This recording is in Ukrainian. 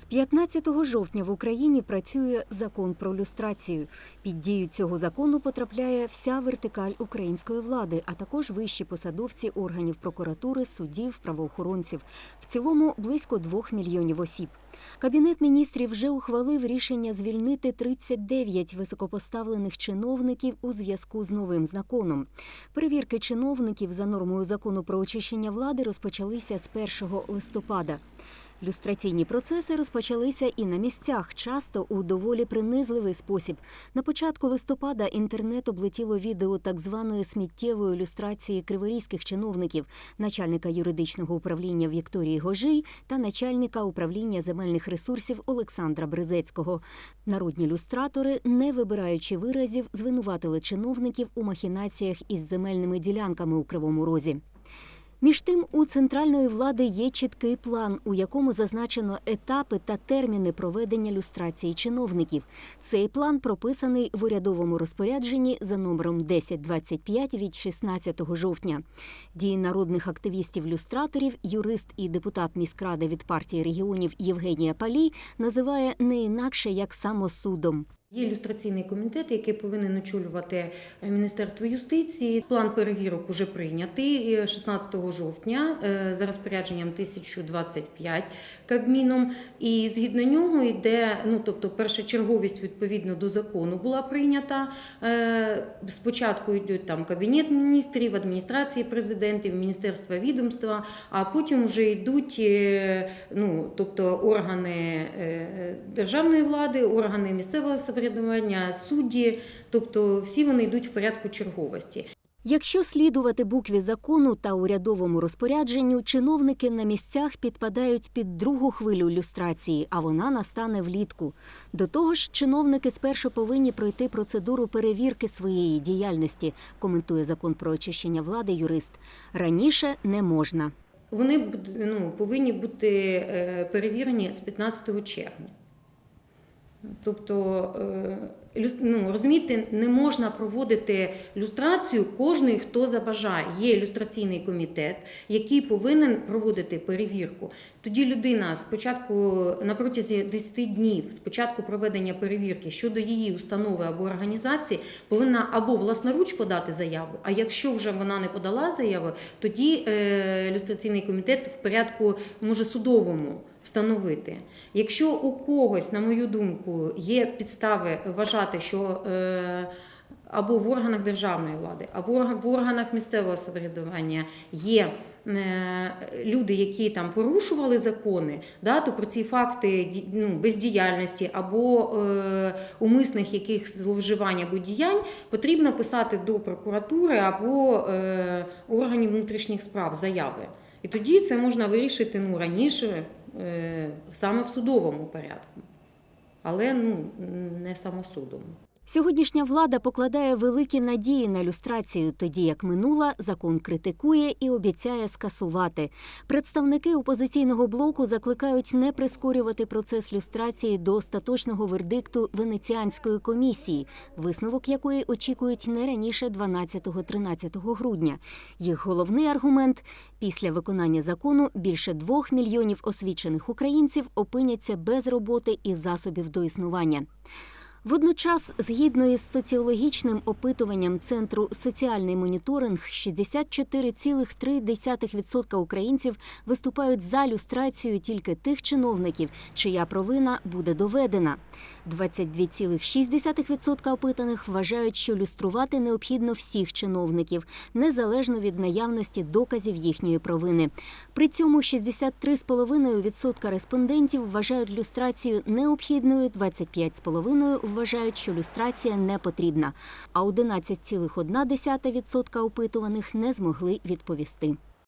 З 15 жовтня в Україні працює закон про люстрацію. Під дію цього закону потрапляє вся вертикаль української влади, а також вищі посадовці органів прокуратури, судів, правоохоронців. В цілому близько двох мільйонів осіб. Кабінет міністрів вже ухвалив рішення звільнити 39 високопоставлених чиновників у зв'язку з новим законом. Перевірки чиновників за нормою закону про очищення влади розпочалися з 1 листопада. Люстраційні процеси розпочалися і на місцях, часто у доволі принизливий спосіб. На початку листопада інтернет облетіло відео так званої сміттєвої люстрації криворізьких чиновників, начальника юридичного управління Вікторії Гожий та начальника управління земельних ресурсів Олександра Бризецького. Народні люстратори, не вибираючи виразів, звинуватили чиновників у махінаціях із земельними ділянками у Кривому Розі. Між тим, у центральної влади є чіткий план, у якому зазначено етапи та терміни проведення люстрації чиновників. Цей план прописаний в урядовому розпорядженні за номером 1025 від 16 жовтня. Дії народних активістів-люстраторів, юрист і депутат міськради від партії регіонів Євгенія Палій називає не інакше як самосудом. Є ілюстраційний комітет, який повинен очолювати Міністерство юстиції. План перевірок уже прийнятий е, 16 жовтня е, за розпорядженням 1025 Кабміном. І згідно нього йде, ну тобто, першочерговість відповідно до закону була прийнята. Е, Спочатку йдуть там кабінет міністрів, адміністрації президентів, міністерства відомства, а потім вже йдуть е, ну, тобто органи е, державної влади, органи місцевого самоврядування, судді, тобто всі вони йдуть в порядку черговості. Якщо слідувати букві закону та урядовому розпорядженню, чиновники на місцях підпадають під другу хвилю люстрації, а вона настане влітку. До того ж, чиновники спершу повинні пройти процедуру перевірки своєї діяльності, коментує закон про очищення влади юрист. Раніше не можна. Вони ну, повинні бути е, перевірені з 15 червня. Тобто, е, ну, розумієте, не можна проводити люстрацію кожний, хто забажає. Є ілюстраційний комітет, який повинен проводити перевірку. Тоді людина спочатку на протязі 10 днів, спочатку проведення перевірки щодо її установи або організації, повинна або власноруч подати заяву. А якщо вже вона не подала заяву, тоді е, ілюстраційний комітет в порядку може судовому встановити. Якщо у когось, на мою думку, є підстави вважати, що е, або в органах державної влади, або в органах місцевого самоврядування є е, люди, які там порушували закони, да, то про ці факти ну, бездіяльності або е, умисних яких зловживань або діянь потрібно писати до прокуратури або е, органів внутрішніх справ заяви. І тоді це можна вирішити ну, раніше, саме в судовому порядку, але ну, не самосудом. Сьогоднішня влада покладає великі надії на люстрацію, тоді як минула закон критикує і обіцяє скасувати. Представники опозиційного блоку закликають не прискорювати процес люстрації до остаточного вердикту Венеціанської комісії, висновок якої очікують не раніше 12-13 грудня. Їх головний аргумент після виконання закону більше двох мільйонів освічених українців опиняться без роботи і засобів до існування. Водночас, згідно із соціологічним опитуванням центру соціальний моніторинг, 64,3% українців виступають за люстрацію тільки тих чиновників, чия провина буде доведена. 22,6% опитаних вважають, що люструвати необхідно всіх чиновників, незалежно від наявності доказів їхньої провини. При цьому 63,5% респондентів вважають люстрацію необхідною, 25,5% вважають, що люстрація не потрібна, а 11,1% опитуваних не змогли відповісти.